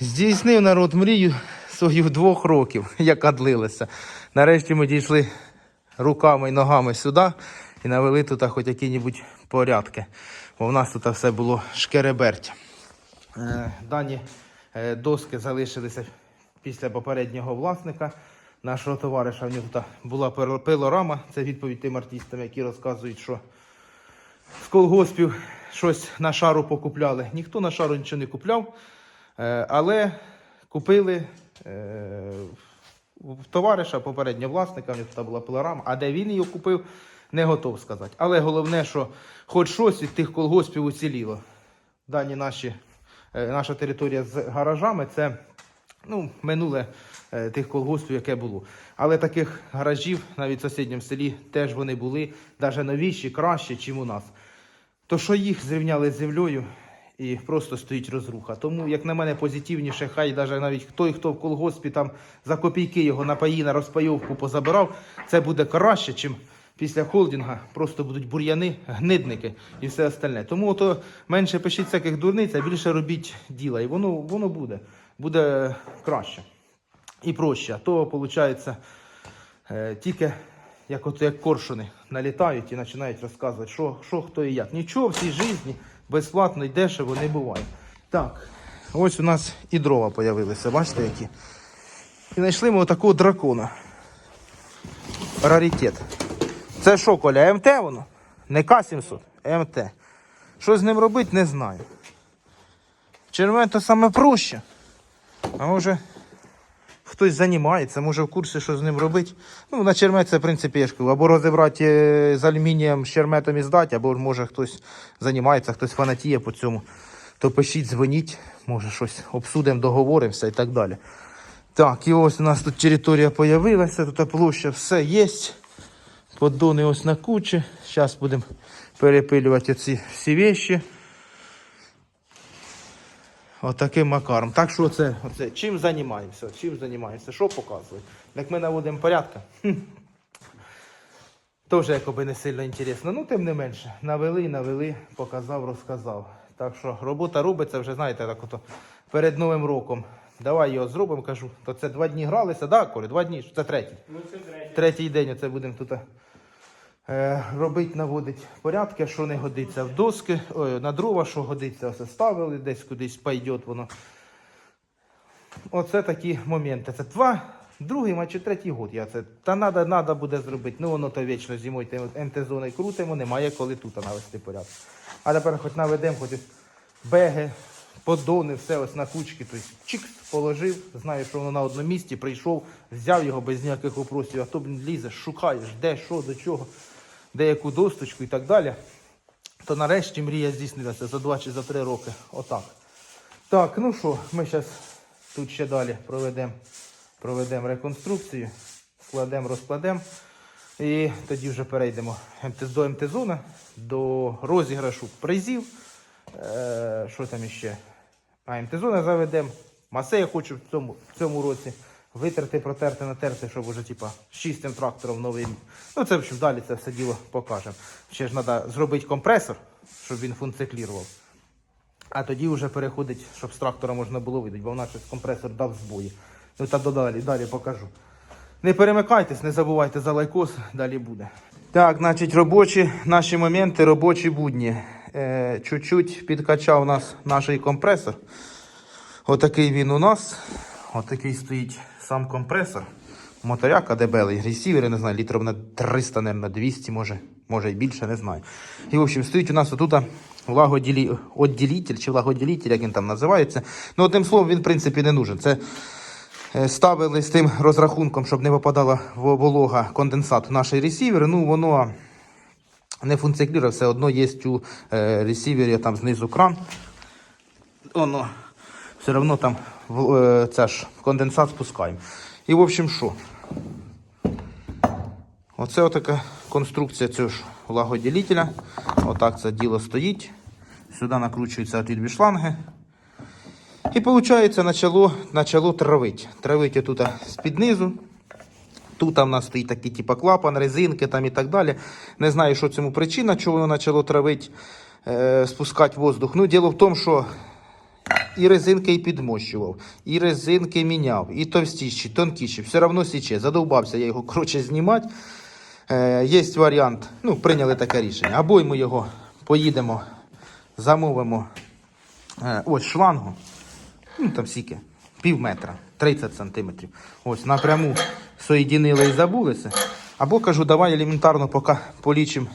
Здійснив народ мрію свою двох років, яка длилася. Нарешті ми дійшли руками і ногами сюди і навели тут хоч які-небудь порядки. Бо в нас тут все було шкереберть. Е, Дані е, доски залишилися після попереднього власника. Нашого товариша в нього тут була пилорама. Це відповідь тим артистам, які розказують, що з колгоспів щось на шару покупляли. Ніхто на шару нічого не купляв, але купили е, товариша, попереднього власника, в нього тут була пилорама, а де він її купив, не готов сказати. Але головне, що хоч щось від тих колгоспів уціліло. Дані наші, е, наша територія з гаражами це ну, минуле е, тих колгоспів, яке було. Але таких гаражів навіть в сусідньому селі теж вони були, навіть новіші, кращі, ніж у нас. То що їх зрівняли з землею і просто стоїть розруха. Тому, як на мене, позитивніше, хай навіть навіть той, хто в колгоспі там за копійки його на паї, на розпайовку позабирав, це буде краще, чим після холдинга просто будуть бур'яни, гнидники і все остальне. Тому то менше пишіть всяких дурниць, а більше робіть діла. І воно, воно буде. Буде краще і проще. А то, виходить, е, тільки як от як коршуни налітають і починають розказувати, що, що хто і як. Нічого в цій житті безплатно і дешево не буває. Так, ось у нас і дрова з'явилися, бачите які. І знайшли ми отакого дракона. Раритет. Це що, Коля, МТ воно? Не К-700, МТ. Що з ним робити, не знаю. Червень то саме проще. А може хтось займається, може в курсі, що з ним робити. Ну, на чермет це, в принципі, я ж кажу, або розібрати е, з алюмінієм, з черметом і здати, або може хтось займається, хтось фанатіє по цьому. То пишіть, дзвоніть, може щось обсудимо, договоримося і так далі. Так, і ось у нас тут територія з'явилася, тут площа все є. Поддони ось на кучі. Зараз будемо перепилювати ці всі вещи. Отаким макаром. Так що це, оце, чим займаємося? Чим займаємося? Що показує? Як ми наводимо порядки. Хм. Теж якоби не сильно інтересно. Ну, тим не менше, навели, навели, показав, розказав. Так що робота робиться вже, знаєте, так ото перед Новим роком. Давай його зробимо, кажу. То це два дні гралися, да, Коля? Два дні, це третій. Ну це третє. Третій день оце будемо тут е, робити, наводити порядки, що не годиться в доски, ой, на дрова, що годиться, все ставили, десь кудись пойде воно. Оце такі моменти. Це два, другий, чи третій год. Я це. Та надо, надо буде зробити. Ну воно то вічно зимою тим МТ-зоною крутимо, немає коли тут навести порядок. А тепер хоч наведемо, хоч беги, подони, все ось на кучки. Тобто чик, положив, знаю, що воно на одному місці, прийшов, взяв його без ніяких вопросів, а то лізеш, шукаєш, де, що, до чого, де яку досточку і так далі. То нарешті мрія здійснилася за два чи за три роки. Отак. Так, ну що, ми зараз тут ще далі проведемо проведем реконструкцію, складемо, розкладемо. І тоді вже перейдемо до МТ-зона, до розіграшу призів. Е, що там іще? А МТ-зона заведемо. Масе я хочу в цьому, в цьому році витерти, протерти, натерти, щоб уже типа чистим трактором новий. Ну це в общем далі це все діло покажемо. Ще ж треба зробити компресор, щоб він функціонував. А тоді вже переходить, щоб з трактора можна було видати, бо в нас компресор дав збої. Ну та додалі, далі покажу. Не перемикайтесь, не забувайте за лайкос, далі буде. Так, значить, робочі наші моменти, робочі будні. Е, чуть-чуть підкачав нас наш компресор. Отакий він у нас. Отакий стоїть сам компресор. Моторяка дебелий, ресівер, я не знаю, літрів на 300, на 200, може, може і більше, не знаю. І, в общем, стоїть у нас отут влагоділитель чи влагоділитель, як він там називається. Ну, одним словом, він, в принципі, не нужен. Це е, ставили з тим розрахунком, щоб не попадала в- волога конденсат в наш. Ну, воно не функціонує, все одно є у е, ресівері там знизу кран. Воно все одно там це ж конденсат спускаємо. І в общем, що? Оце отака конструкція цього ж влагоділителя. Отак це діло стоїть. Сюди накручуються ті шланги. І виходить, почало, почало травить. Травить отут з-під низу. Тут в нас стоїть такий типу клапан, резинки там і так далі. Не знаю, що цьому причина, чого воно почало травити, е, спускати воздух. Ну, діло в тому, що І резинки і підмощував, і резинки міняв, і товстіші, тонкіші. Все одно січе. Задовбався я його коротше знімати. Е, є варіант, ну, прийняли таке рішення. Або ми його поїдемо, замовимо е, ось шлангу. Ну, там скільки? Пів метра, 30 сантиметрів. Ось напряму соєдинили і забулися. Або кажу, давай елементарно поки полічимо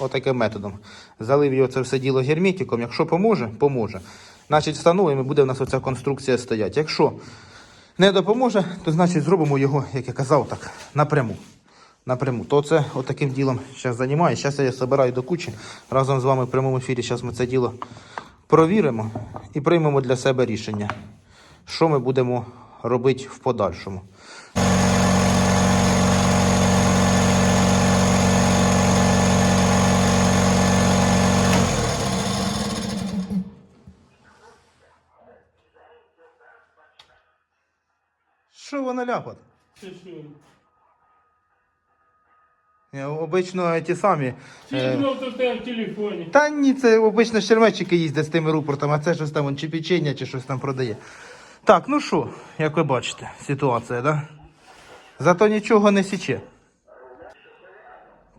отаким методом. Залив його це все діло герметиком. Якщо поможе, поможе. Значить, встановимо і буде в нас оця конструкція стояти. Якщо не допоможе, то значить зробимо його, як я казав, так, напряму. Напряму. То це отаким ділом зараз займаюся. Зараз я його збираю до кучі. Разом з вами в прямому ефірі. Зараз ми це діло провіримо і приймемо для себе рішення, що ми будемо робити в подальшому. Що? Ні, Обично ті самі. Чи е, знов то в тебе в телефоні? Та ні, це обично щермечики їздять з тими рупортами, а це щось там он, чи печення, чи щось там продає. Так, ну що, як ви бачите, ситуація, да? Зато нічого не січе.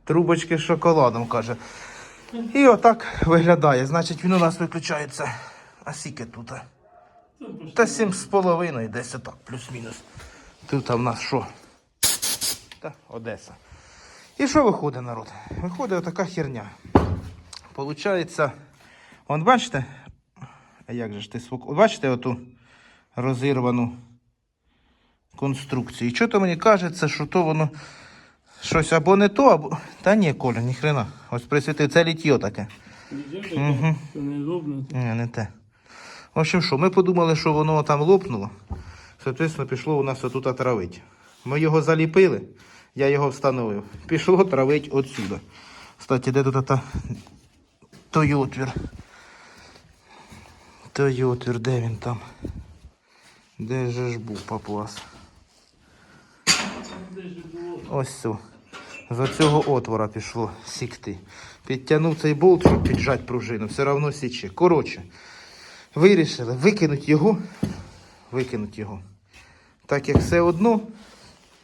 Трубочки з шоколадом, каже. І отак виглядає. Значить, він у нас виключається. А скільки тут? пошли. Та сім з половиною, десь отак, плюс-мінус. Тут в нас що? Та Одеса. І що виходить, народ? Виходить отака херня. Получається, он бачите? А як же ж ти спок... От Бачите оту розірвану конструкцію. І що то мені кажеться, що то воно щось або не то, або. Та ні, Коля, ніхрена. Ось присвіти, це літьо таке. Таке? Це не лопнути. Ні, не те. В общем, що, ми подумали, що воно там лопнуло. Соответственно, пішло у нас отут травить. Ми його заліпили, я його встановив. Пішло травить отсюда. Кстати, де тут та той отвір? Той отвір, де він там? Де же ж був папуас? Ось все. З оцього отвора пішло сікти. Підтягнув цей болт, щоб піджати пружину, все одно січе. Коротше, вирішили викинути його, викинути його. Так як все одно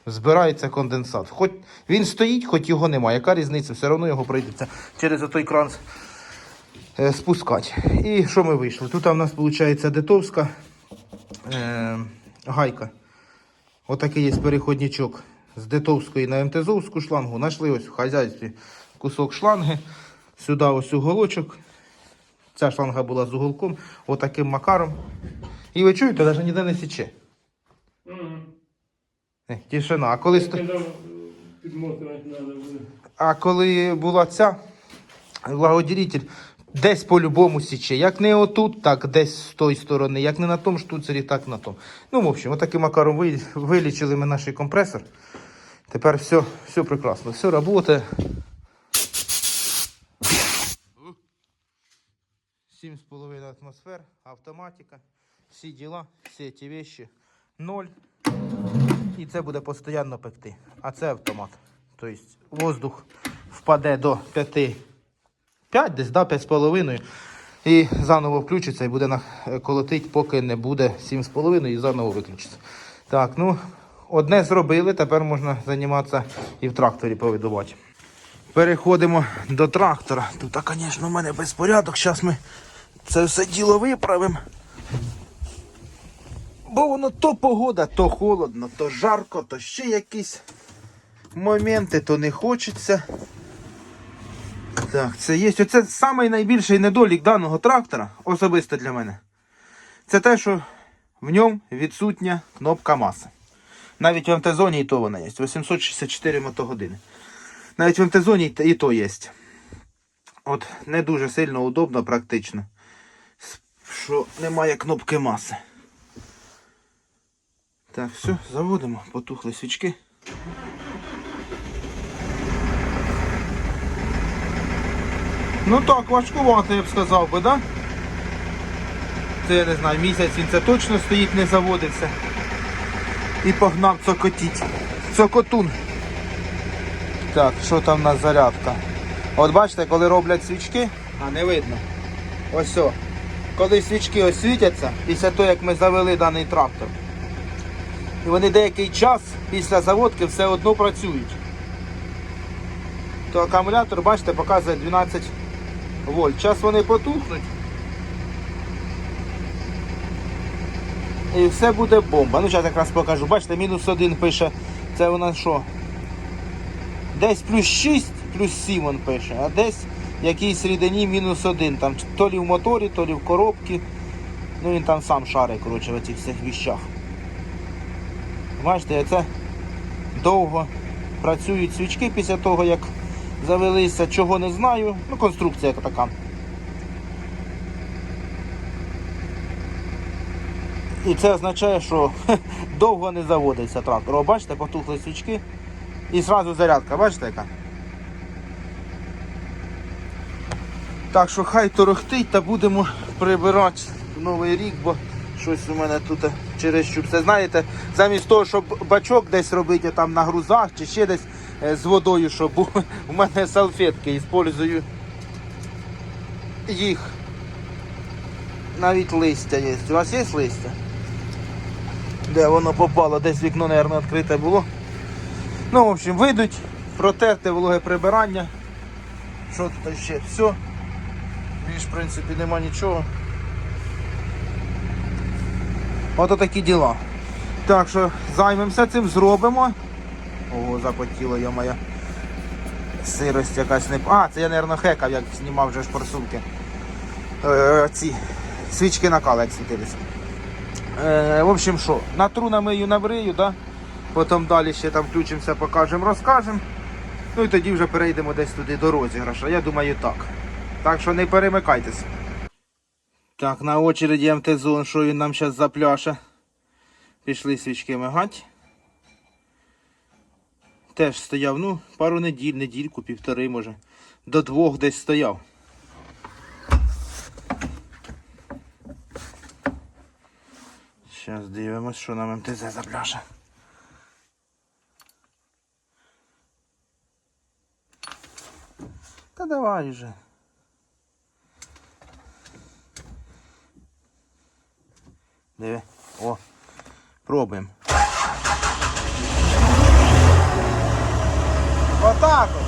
збирається конденсат. Хоч він стоїть, хоч його немає. Яка різниця? Все одно його прийдеться через отой кран е, спускати. І що ми вийшли? Тут у нас виходить детовська е, гайка. Отакий є переходничок з детовської на МТЗовську шлангу. Знайшли ось в хазяйстві кусок шланги. Сюди ось уголочок. Ця шланга була з уголком, отаким макаром. І ви чуєте, навіть ніде не січе. Ага. Е, Тишина. А коли, сто- підмотувати треба буде. а коли була ця благодіритель, десь по-любому січе. Як не отут, так десь з тої сторони. Як не на тому штуцері, так на тому. Ну, в общем, отаким макаром ви- вилічили ми наш компресор. Тепер все, все прекрасно, все працює. 7,5 атмосфер, автоматика, всі діла, всі ці вещи, ноль. І це буде постійно пекти. А це автомат. Тобто воздух впаде до 5, 5 десь, да, 5,5. І заново включиться і буде е, колотить, поки не буде 7,5 і заново виключиться. Так, ну, одне зробили, тепер можна займатися і в тракторі повидувати. Переходимо до трактора. Тут, звісно, в мене безпорядок. Зараз ми це все діло виправимо. Бо воно то погода, то холодно, то жарко, то ще якісь моменти, то не хочеться. Так, це є. Оце самий найбільший недолік даного трактора, особисто для мене. Це те, що в ньому відсутня кнопка маси. Навіть в МТ-зоні і то вона є. 864 мотогодини. Навіть в МТ-зоні і то є. От не дуже сильно удобно, практично. Що немає кнопки маси. Так, все, заводимо, потухли свічки. Ну так, важкувато, я б сказав би, да? Це я не знаю, місяць він це точно стоїть, не заводився. І погнав цокотіть. Цокотун. Так, що там у нас зарядка? От бачите, коли роблять свічки, а не видно. Ось о. коли свічки освітяться, після того, як ми завели даний трактор, і вони деякий час після заводки все одно працюють, то акумулятор, бачите, показує 12 вольт. Час вони потухнуть. І все буде бомба. Ну, зараз якраз покажу. Бачите, мінус один пише. Це у нас що? Десь плюс 6, плюс 7 він пише, а десь в якійсь рідині мінус один. Там то лі в моторі, то лі в коробці. Ну він там сам шарить, коротше, в цих всіх віщах. Бачите, це довго працюють свічки після того, як завелися, чого не знаю. Ну, конструкція така. І це означає, що довго не заводиться трактор. О, бачите, потухли свічки і одразу зарядка, бачите яка? Так що хай торохтить та будемо прибирати новий рік, бо щось у мене тут через щуп. Це знаєте, замість того, щоб бачок десь робити там на грузах чи ще десь е, з водою, щоб був, у мене салфетки, іспользую їх. Навіть листя є. У вас є листя? Де воно попало? Десь вікно, мабуть, відкрите було. Ну, в общем, вийдуть, протерти вологе прибирання. Що тут ще? Все. Більш, в принципі, нема нічого. Ото такі діла. Так що займемося цим, зробимо. Ого, запотіло моя. Сирость якась не. А, це я, мабуть, хекав, як знімав вже шпорсунки. Е, ці свічки накала, як світилися. Е, в общем, що, натру намию набрию, да? потім далі ще там включимося, покажемо, розкажемо. Ну і тоді вже перейдемо десь туди до розіграша. Я думаю, так. Так що не перемикайтесь. Так, на очереді МТ-зон, що він нам зараз запляше. Пішли свічки мигать. Теж стояв, ну, пару неділь, недільку, півтори, може. До двох десь стояв. Зараз дивимось, що нам МТЗ запляше. Та давай вже. Диви. О, пробуємо. Отак от.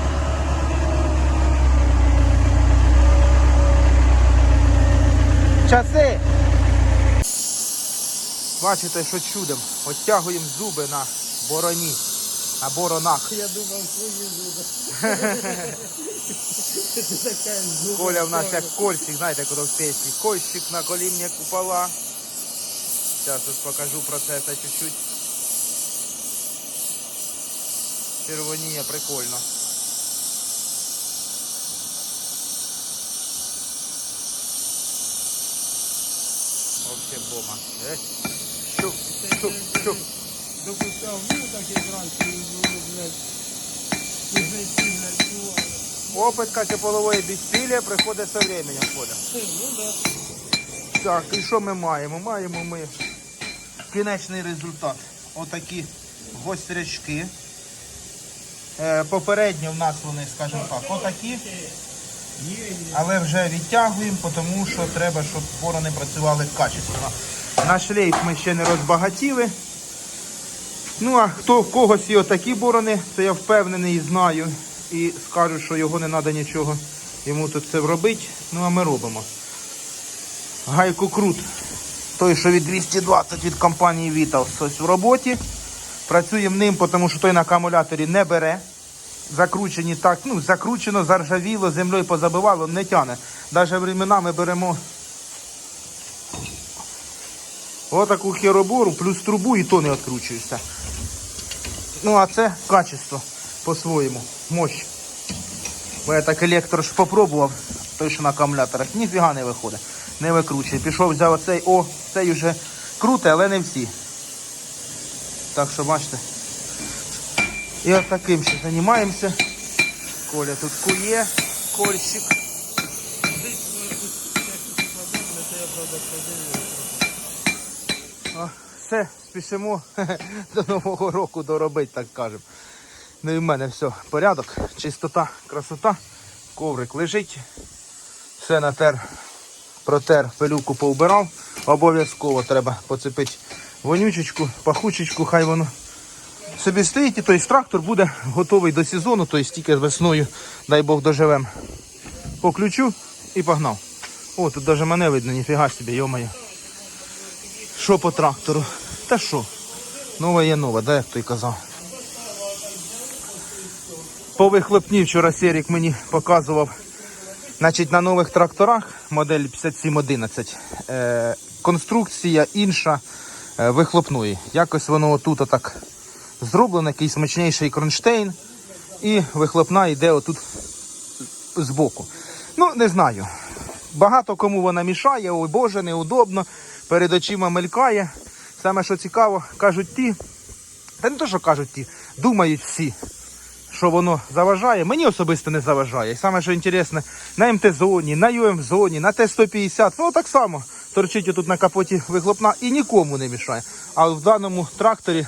Часи. Бачите, що чудом. Оттягуємо зуби на бороні. На боронах. Я думав, свої зуби. Коля в нас як кольщик, знаєте, коли в пісні. Кольщик на коління купола. Зараз ось покажу процес чуть-чуть. Червоніє, прикольно. Вообще бома. Е? Щуп, щуп, щуп. Допускав, ну так і зранку, і було, блядь. Безсилля приходить со временем, Коля. Ну да. Так, і що ми маємо? Маємо ми кінечний результат. Отакі гострячки. Е, попередньо в нас вони, скажімо так, отакі. Але вже відтягуємо, тому що треба, щоб борони працювали качественно. На шлейф ми ще не розбагатіли. Ну, а хто в когось є отакі борони, то я впевнений і знаю. І скажу, що його не треба нічого йому тут це робити. Ну а ми робимо. Гайку крут. Той, що від 220 від компанії Vitals. Ось в роботі. Працюємо ним, тому що той на акумуляторі не бере. Закручені так, ну, закручено, заржавіло, землею позабивало, не тяне. Навіть временами беремо отаку херобору, плюс трубу і то не відкручуєшся. Ну, а це качество по-своєму, мощь. Бо я так електро ж попробував, той, що на акумуляторах, ніфіга не виходить. Не викручує. Пішов, взяв оцей, о, цей вже круте, але не всі. Так що бачите. І от таким ще займаємося. Коля тут кує, кольщик. О, все, спішимо до Нового року доробити, так кажемо. Ну і в мене все, порядок, чистота, красота, коврик лежить, все натер протер, пилюку повбирав. Обов'язково треба поцепити вонючечку, пахучечку, хай воно собі стоїть, і той трактор буде готовий до сезону, тобто тільки весною, дай Бог, доживемо. По ключу і погнав. О, тут навіть мене видно, ніфіга собі, йомає. Що по трактору? Та що? Нова є нова, да, як той казав. По вихлопні вчора Серік мені показував. Значить, на нових тракторах модель 5711 е, конструкція інша е, вихлопної. Якось воно отут отак зроблено, якийсь смачніший кронштейн, і вихлопна йде отут збоку. Ну, не знаю. Багато кому вона мішає, ой Боже, неудобно, перед очима мелькає. Саме що цікаво, кажуть ті, та не то, що кажуть ті, думають всі, що воно заважає. Мені особисто не заважає. І саме що інтересне, на МТ-зоні, на ЮМ-зоні, на Т-150, ну так само торчить тут на капоті вихлопна і нікому не мішає. А в даному тракторі,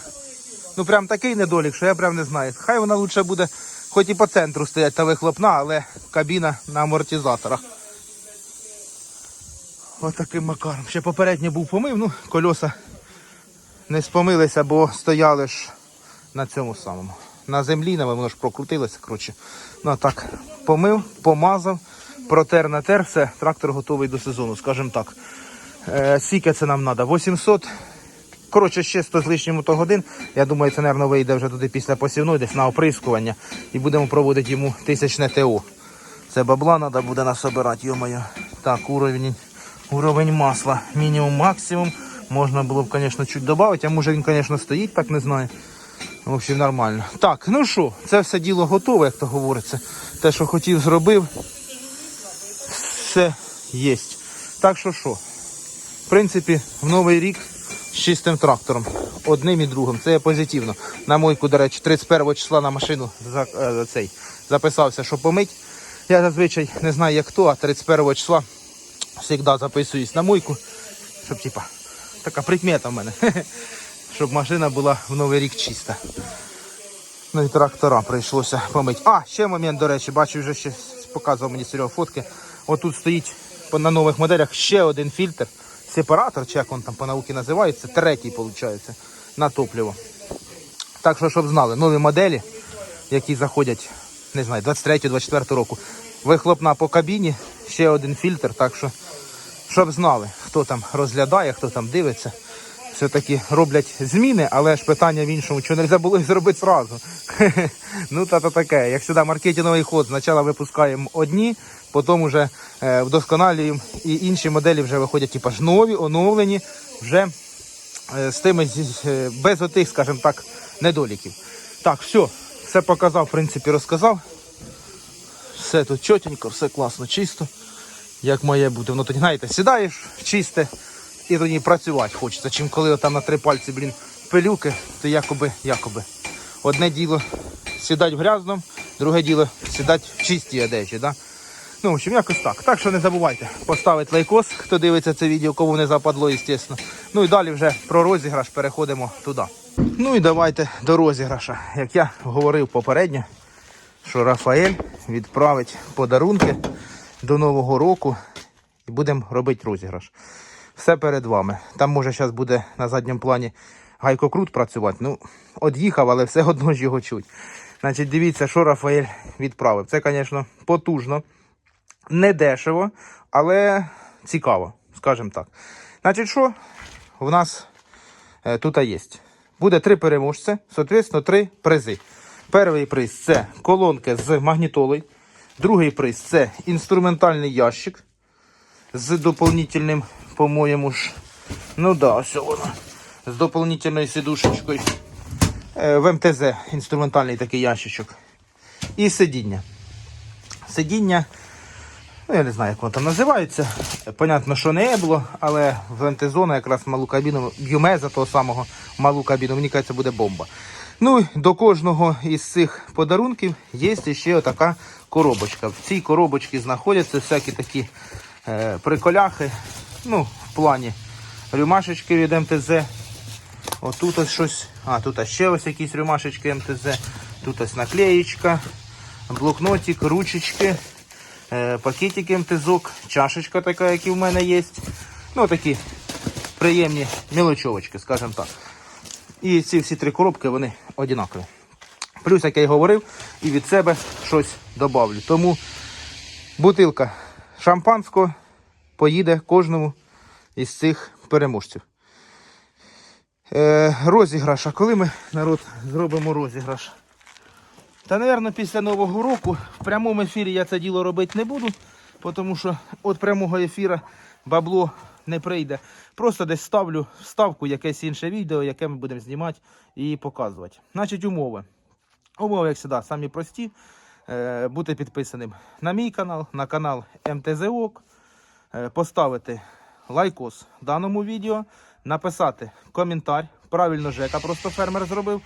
ну прям такий недолік, що я прям не знаю. Хай вона лучше буде, хоч і по центру стоять та вихлопна, але кабіна на амортизаторах. Ось таким макаром. Ще попередньо був помив, ну кольоса не спомилися, бо стояли ж на цьому самому. На землі, на воно ж прокрутилося. Коротше. Ну так, помив, помазав, протер, натер, все, трактор готовий до сезону, скажімо так. Е, скільки це нам треба? 800. Коротше, ще 100 з лишнім годин. Я думаю, це, мабуть, вийде вже туди після посівної, десь на оприскування. І будемо проводити йому тисячне ТО. Це бабла треба буде насобирати, йомаю. Так, уровень, уровень масла. Мінімум, максимум. Можна було б, звісно, чуть додати, а може він, звісно, стоїть, так не знаю. В общем, нормально. Так, ну що, це все діло готове, як то говориться. Те, що хотів, зробив. Все є. Так що що? В принципі, в новий рік з чистим трактором. Одним і другим. Це позитивно. На мойку, до речі, 31 числа на машину за, е, за цей, записався, що помить. Я зазвичай не знаю як хто, а 31 числа завжди записуюсь на мойку, щоб типа така прикмета в мене. Щоб машина була в новий рік чиста. Ну і трактора прийшлося помити. А, ще момент, до речі, бачу, вже ще показував мені Серега фотки. Отут стоїть на нових моделях ще один фільтр, сепаратор, чи як він там по науці називається, третій, виходить, на топливо. Так що, щоб знали, нові моделі, які заходять, не знаю, 23-24 року. Вихлопна по кабіні, ще один фільтр, так що, щоб знали, хто там розглядає, хто там дивиться. Все-таки роблять зміни, але ж питання в іншому, що не можна було зробити зразу. ну, та то таке. Як сюди маркетинговий ход, спочатку випускаємо одні, потім вже е, вдосконалюємо і інші моделі вже виходять, типу ж нові, оновлені, вже е, з тими е, без отих, скажімо так, недоліків. Так, все, все показав, в принципі, розказав. Все тут чотенько, все класно, чисто, як має бути. Воно тоді, знаєте, сідаєш чисте і тоді працювати хочеться. Чим коли там на три пальці, блін, пилюки, то якоби, якоби. Одне діло сідати в грязному, друге діло сідати в чистій одежі. Да? Ну, в общем, якось так. Так що не забувайте поставити лайкос, хто дивиться це відео, кому не западло, звісно. Ну і далі вже про розіграш переходимо туди. Ну і давайте до розіграша. Як я говорив попередньо, що Рафаель відправить подарунки до Нового року і будемо робити розіграш. Все перед вами. Там може зараз буде на задньому плані гайкокрут працювати. Ну, од'їхав, але все одно ж його чуть. Значить, дивіться, що Рафаель відправив. Це, звісно, потужно, не дешево, але цікаво, скажімо так. Значить, що в нас е, тут є? Буде три переможця, соответственно, три призи. Перший приз це колонки з магнітолою. Другий приз це інструментальний ящик з дополнительним, по-моєму ж, ну да, ось воно, з дополнительною сидушечкою. Е, В МТЗ інструментальний такий ящичок. І сидіння. Сидіння, ну я не знаю, як воно там називається. Понятно, що не було, але в МТЗона якраз малу кабіну, Юмеза того самого малу кабіну, мені кажеться, буде бомба. Ну до кожного із цих подарунків є ще отака коробочка. В цій коробочці знаходяться всякі такі е, приколяхи. Ну, в плані рюмашечки від МТЗ. Отут ось щось. А, тут ще ось якісь рюмашечки МТЗ. Тут ось наклеєчка, блокнотик, ручечки, е, пакетики МТЗок, чашечка така, як і в мене є. Ну, такі приємні мілочовочки, скажімо так. І ці всі три коробки вони однакові. Плюс, як я й говорив, і від себе щось добавлю. Тому бутилка шампанського поїде кожному із цих переможців. Е, розіграш. А коли ми, народ, зробимо розіграш? Та, напевно, після Нового року в прямому ефірі я це діло робити не буду, тому що від прямого ефіру бабло не прийде. Просто десь ставлю вставку, якесь інше відео, яке ми будемо знімати і показувати. Значить, умови. Умови, як завжди, самі прості. Е, бути підписаним на мій канал, на канал МТЗОК, поставити лайкос даному відео, написати коментар. Правильно Жека просто фермер зробив.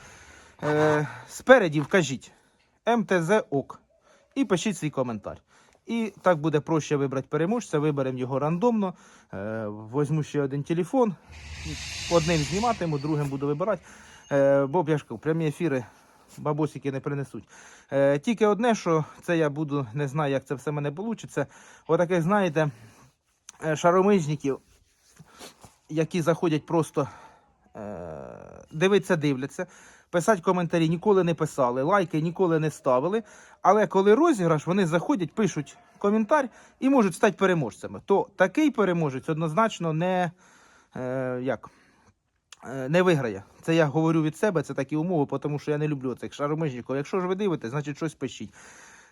Е, спереді вкажіть МТЗ ОК і пишіть свій коментар. І так буде проще вибрати переможця, виберемо його рандомно. Е, возьму ще один телефон, одним зніматиму, другим буду вибирати. Е, бо я ж кажу, прямі ефіри бабосики не принесуть. Е, тільки одне, що це я буду, не знаю, як це все мене вийде. Отаких, знаєте, е, шаромижників, які заходять просто е, дивиться, дивляться. Писати коментарі ніколи не писали, лайки ніколи не ставили. Але коли розіграш, вони заходять, пишуть коментар і можуть стати переможцями. То такий переможець однозначно не, е, як, е, не виграє. Це я говорю від себе, це такі умови, тому що я не люблю цих шаромижників. Якщо ж ви дивитесь, значить щось пишіть.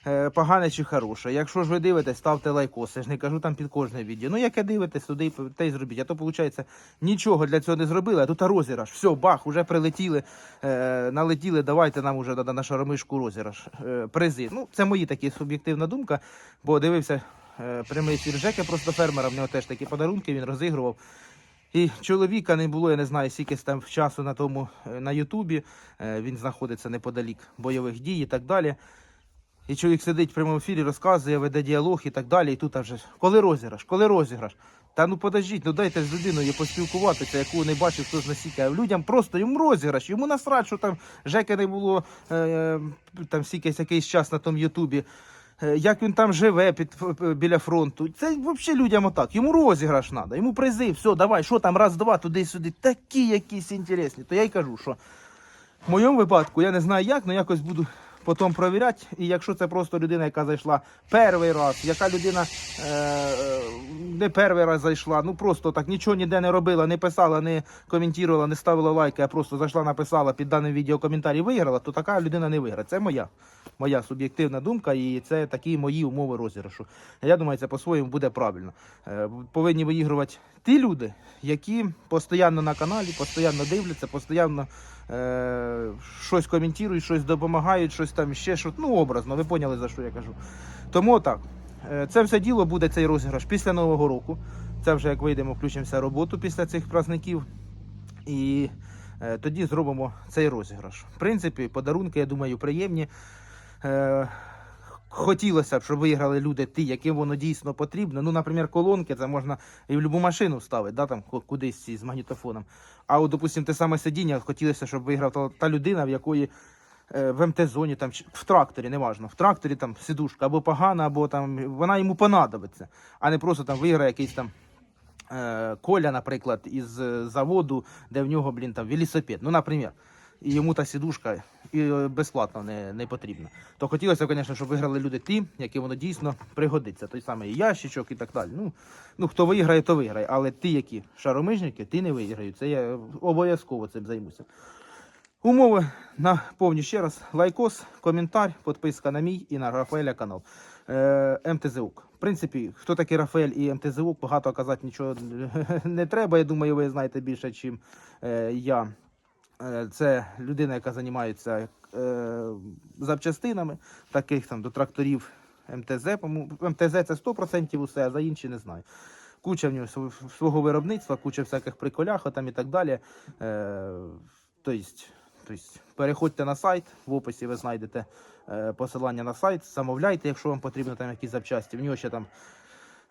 Е, Погане чи хороше. Якщо ж ви дивитесь, ставте лайкос. Я ж не кажу там під кожне відео. Ну, яке дивитесь, туди те й зробіть. А то, виходить, нічого для цього не зробили, а тут розіграш. Все, бах, уже прилетіли, е, налетіли, давайте нам уже на, шаромишку розіграш. Е, призи. Ну, це мої такі суб'єктивна думка, бо дивився прямий ефір Жеки, просто фермера, в нього теж такі подарунки, він розігрував. І чоловіка не було, я не знаю, скільки там часу на тому на Ютубі. Він знаходиться неподалік бойових дій і так далі. І чоловік сидить в прямому ефірі, розказує, веде діалог і так далі. І тут вже коли розіграш, коли розіграш. Та ну подождіть, ну дайте з людиною поспілкуватися, яку не бачив, хто з насіка. Людям просто йому розіграш, йому насрать, що там Жеки не було е, е, там стільки якийсь час на тому Ютубі. Е, Як він там живе під е, біля фронту, це взагалі людям отак. Йому розіграш треба, йому призи, все, давай, що там, раз, два, туди-сюди, такі якісь інтересні. То я й кажу, що в моєму випадку я не знаю як, але якось буду потім провіряти. І якщо це просто людина, яка зайшла перший раз, яка людина е, е, не перший раз зайшла, ну просто так нічого ніде не робила, не писала, не коментувала, не ставила лайки, а просто зайшла, написала під даним відео коментар і виграла, то така людина не виграє. Це моя. Моя суб'єктивна думка, і це такі мої умови розіграшу. Я думаю, це по-своєму буде правильно. Е, Повинні виігрувати ті люди, які постійно на каналі, постійно дивляться, постійно е, щось коментують, щось допомагають, щось там ще що. Ну, образно, ви поняли, за що я кажу. Тому так, е, це все діло буде цей розіграш після Нового року. Це вже як вийдемо, включимося роботу після цих праздників. І е, тоді зробимо цей розіграш. В принципі, подарунки, я думаю, приємні. Е, хотілося б, щоб виграли люди ті, яким воно дійсно потрібно. Ну, наприклад, колонки це можна і в будь-яку машину вставити, да, там, кудись з магнітофоном. А от, допустим, те саме сидіння хотілося, щоб виграв та, людина, в якої е, в МТ-зоні, там, в тракторі, неважно, в тракторі там сидушка або погана, або там вона йому понадобиться, а не просто там виграє якийсь там. е, Коля, наприклад, із е, заводу, де в нього, блін, там велосипед. Ну, наприклад, і йому та сідушка і е, безплатно не, не потрібна. То хотілося, звісно, щоб виграли люди ті, які воно дійсно пригодиться. Той самий ящичок і так далі. Ну, ну хто виграє, то виграє. Але ті, які шаромижники, ті не виграють. Це я обов'язково цим займуся. Умови наповню ще раз. Лайкос, коментар, підписка на мій і на Рафаеля канал. Е, МТЗУК. В принципі, хто такий Рафаель і МТЗУК, багато казати нічого не треба. Я думаю, ви знаєте більше, ніж е, я. Е, Це людина, яка займається е, запчастинами, таких там до тракторів МТЗ. МТЗ це 100% усе, а за інші не знаю. Куча в нього свого виробництва, куча всяких приколях там і так далі. Тобто, тобто, переходьте на сайт, в описі ви знайдете посилання на сайт, замовляйте, якщо вам потрібно там якісь запчасті. В нього ще там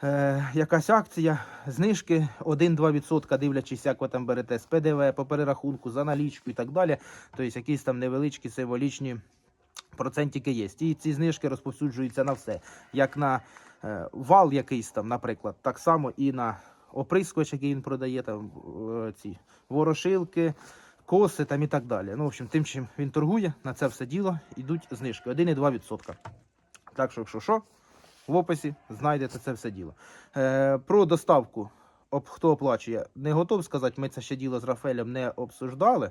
е, якась акція, знижки 1-2%, дивлячись, як ви там берете з ПДВ, по перерахунку, за налічку і так далі. Тобто якісь там невеличкі символічні процентики є. І ці знижки розповсюджуються на все. Як на е, вал якийсь там, наприклад, так само і на оприскувач, який він продає, там е, ці ворошилки, коси там і так далі. Ну, в общем, тим, чим він торгує, на це все діло йдуть знижки 1,2%. Так що, якщо що, в описі знайдете це все діло. Е, про доставку, хто оплачує, не готов сказати, ми це ще діло з Рафаелем не обсуждали.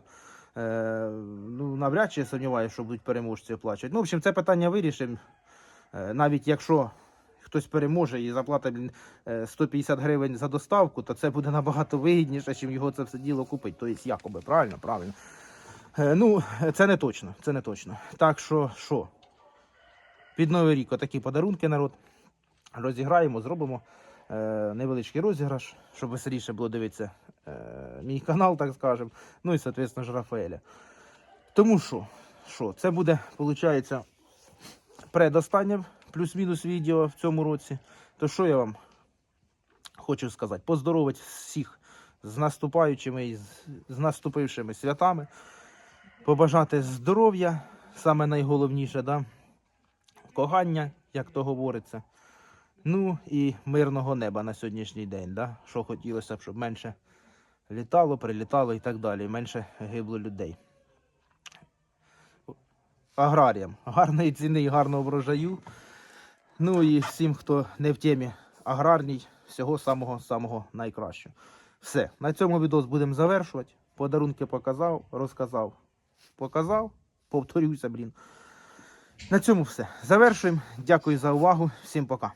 Е, ну, навряд чи я сумніваюся, що будуть переможці оплачувати. Ну, в общем, це питання вирішимо. Е, навіть якщо хтось переможе і заплатить е, 150 гривень за доставку, то це буде набагато вигідніше, чим його це все діло купить. Тобто, якоби, правильно, правильно. Е, ну, це не точно, це не точно. Так що, що? Під Новий рік отакі подарунки, народ. Розіграємо, зробимо е, невеличкий розіграш, щоб веселіше було дивитися е, мій канал, так скажемо. Ну і, соответственно, ж Рафаеля. Тому що, що, це буде, виходить, предостаннє плюс-мінус відео в цьому році. То що я вам хочу сказати? Поздоровити всіх з наступаючими і з наступившими святами. Побажати здоров'я, саме найголовніше, да? Кохання, як то говориться. Ну і мирного неба на сьогоднішній день, да? що хотілося б, щоб менше літало, прилітало і так далі, менше гибло людей. Аграріям гарної ціни і гарного врожаю. Ну і всім, хто не в темі аграрній, всього самого-самого найкращого. Все, на цьому відео будемо завершувати. Подарунки показав, розказав, показав, повторюся, блін. На цьому все. Завершуємо. Дякую за увагу. Всім пока.